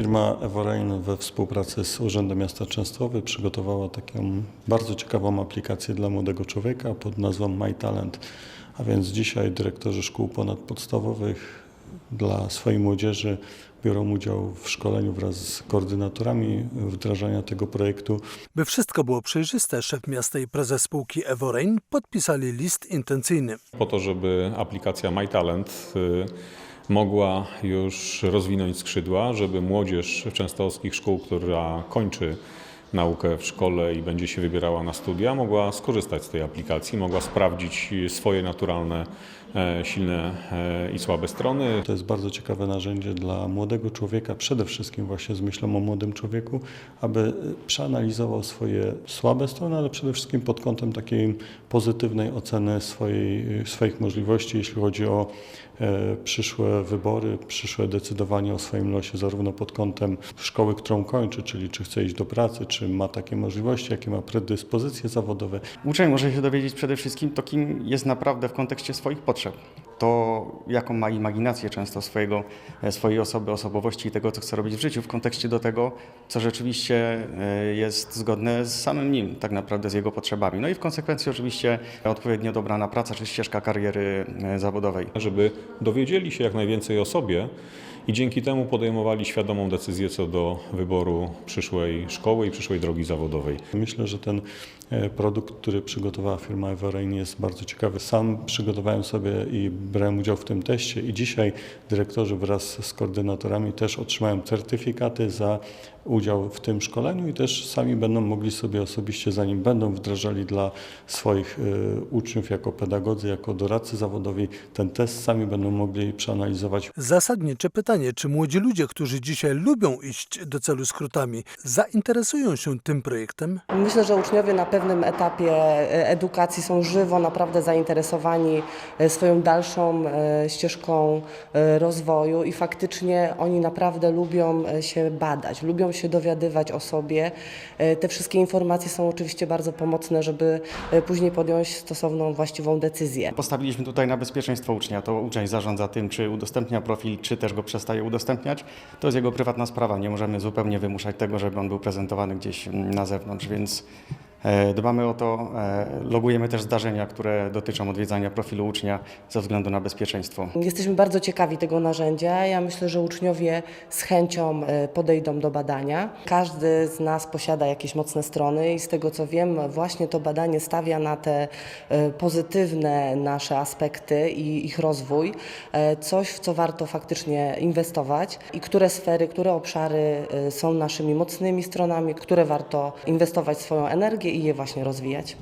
Firma Evorain we współpracy z Urzędem Miasta Częstochowy przygotowała taką bardzo ciekawą aplikację dla młodego człowieka pod nazwą My Talent. A więc dzisiaj dyrektorzy szkół ponadpodstawowych dla swojej młodzieży biorą udział w szkoleniu wraz z koordynatorami wdrażania tego projektu. By wszystko było przejrzyste, szef miasta i prezes spółki Evorain podpisali list intencyjny. po to, żeby aplikacja MyTalent y, mogła już rozwinąć skrzydła, żeby młodzież częstochowskich szkół, która kończy naukę w szkole i będzie się wybierała na studia, mogła skorzystać z tej aplikacji, mogła sprawdzić swoje naturalne, e, silne e, i słabe strony, To jest bardzo ciekawe narzędzie dla młodego człowieka, przede wszystkim właśnie z myślą o młodym człowieku, aby przeanalizował swoje słabe strony, ale przede wszystkim pod kątem takiej pozytywnej oceny swojej, swoich możliwości, jeśli chodzi o e, przyszłe wybory, przyszłe decydowanie o swoim losie, zarówno pod kątem szkoły, którą kończy, czyli czy chce iść do pracy, czy ma takie możliwości, jakie ma predyspozycje zawodowe. Uczeń może się dowiedzieć przede wszystkim to, kim jest naprawdę w kontekście swoich potrzeb. To, jaką ma imaginację często swojego, e, swojej osoby, osobowości i tego, co chce robić w życiu w kontekście do tego, co rzeczywiście e, jest zgodne z samym nim, tak naprawdę z jego potrzebami. No i w konsekwencji oczywiście odpowiednio dobrana praca czy ścieżka kariery e, zawodowej. żeby dowiedzieli się jak najwięcej o sobie i dzięki temu podejmowali świadomą decyzję co do wyboru przyszłej szkoły i przyszłej drogi zawodowej. Myślę, że ten e, produkt, który przygotowała firma Everrain jest bardzo ciekawy. Sam przygotowałem sobie i brałem udział w tym teście i dzisiaj dyrektorzy wraz z koordynatorami też otrzymają certyfikaty za udział w tym szkoleniu i też sami będą mogli sobie osobiście, zanim będą wdrażali dla swoich e, uczniów jako pedagodzy, jako doradcy zawodowi, ten test sami będą mogli przeanalizować Zasadnicze pytanie, czy młodzi ludzie, którzy dzisiaj lubią iść do celu skrótami, zainteresują się tym projektem? Myślę, że uczniowie na pewnym etapie e, edukacji są żywo naprawdę zainteresowani e, swoją dalszą e, ścieżką rozwoju i faktycznie oni naprawdę lubią się badać, lubią się dowiadywać o sobie. Te wszystkie informacje są oczywiście bardzo pomocne, żeby później podjąć stosowną, właściwą decyzję. Postawiliśmy tutaj na bezpieczeństwo ucznia. To uczeń zarządza tym, czy udostępnia profil, czy też go przestaje udostępniać. To jest jego prywatna sprawa. Nie możemy zupełnie wymuszać tego, żeby on był prezentowany gdzieś na zewnątrz, więc dbamy o to. E, logujemy też zdarzenia, które dotyczą odwiedzania profilu ucznia ze względu na bezpieczeństwo. Jesteśmy bardzo ciekawi tego narzędzia. Ja myślę, że uczniowie z chęcią e, podejdą do badania. Każdy z nas posiada jakieś mocne strony i z tego co wiem, właśnie to badanie stawia na te e, pozytywne nasze aspekty i ich rozwój. E, Coś, w co warto faktycznie inwestować i które sfery, które obszary e, są naszymi mocnymi stronami, które warto inwestować swoją energię i je właśnie rozwijać.